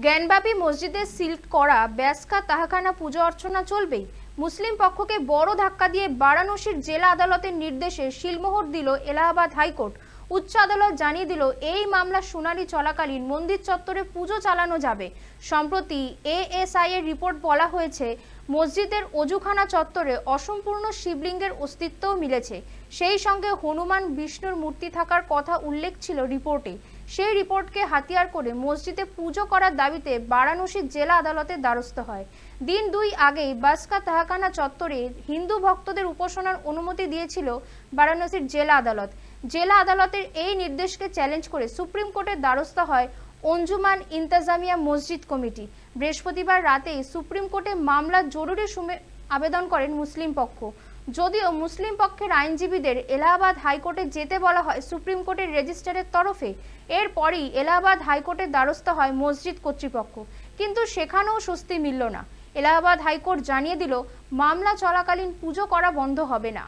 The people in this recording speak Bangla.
জ্ঞানব্যাপী মসজিদে সিল করা, ব্যাসকা তাহাখানা পুজো অর্চনা চলবেই। মুসলিম পক্ষকে বড় ধাক্কা দিয়ে বারাণসীর জেলা আদালতের নির্দেশে শিলমোহর দিল এলাহাবাদ হাইকোর্ট। উচ্চ আদালত জানিয়ে দিল, এই মামলা শুনানি চলাকালীন মন্দির চত্বরে পুজো চালানো যাবে। সম্প্রতি এএসআই এর রিপোর্ট বলা হয়েছে মসজিদের অজুখানা চত্বরে অসম্পূর্ণ শিবলিঙ্গের অস্তিত্বও মিলেছে। সেই সঙ্গে হনুমান বিষ্ণুর মূর্তি থাকার কথা উল্লেখ ছিল রিপোর্টে। সেই রিপোর্টকে হাতিয়ার করে মসজিদে পুজো করার দাবিতে বারাণসীর জেলা আদালতের দ্বারস্থ হয়। দিন দুই আগেই বাসকা তাহাকানা চত্বরে হিন্দু ভক্তদের উপাসনার অনুমতি দিয়েছিল বারাণসীর জেলা আদালত। জেলা আদালতের এই নির্দেশকে চ্যালেঞ্জ করে সুপ্রিম কোর্টের দ্বারস্থ হয় অঞ্জুমান ইন্তাজামিয়া মসজিদ কমিটি। বৃহস্পতিবার রাতেই সুপ্রিম কোর্টে মামলার জরুরি আবেদন করেন মুসলিম পক্ষ। যদিও মুসলিম পক্ষের আইনজীবীদের এলাহাবাদ হাইকোর্টে যেতে বলা হয় সুপ্রিম কোর্টের রেজিস্ট্রারের তরফে, এরপরই এলাহাবাদ হাইকোর্টের দ্বারস্থ হয় মসজিদ কর্তৃপক্ষ। কিন্তু সেখানেও স্বস্তি মিলল না। এলাহাবাদ হাইকোর্ট জানিয়ে দিল, মামলা চলাকালীন পুজো করা বন্ধ হবে না।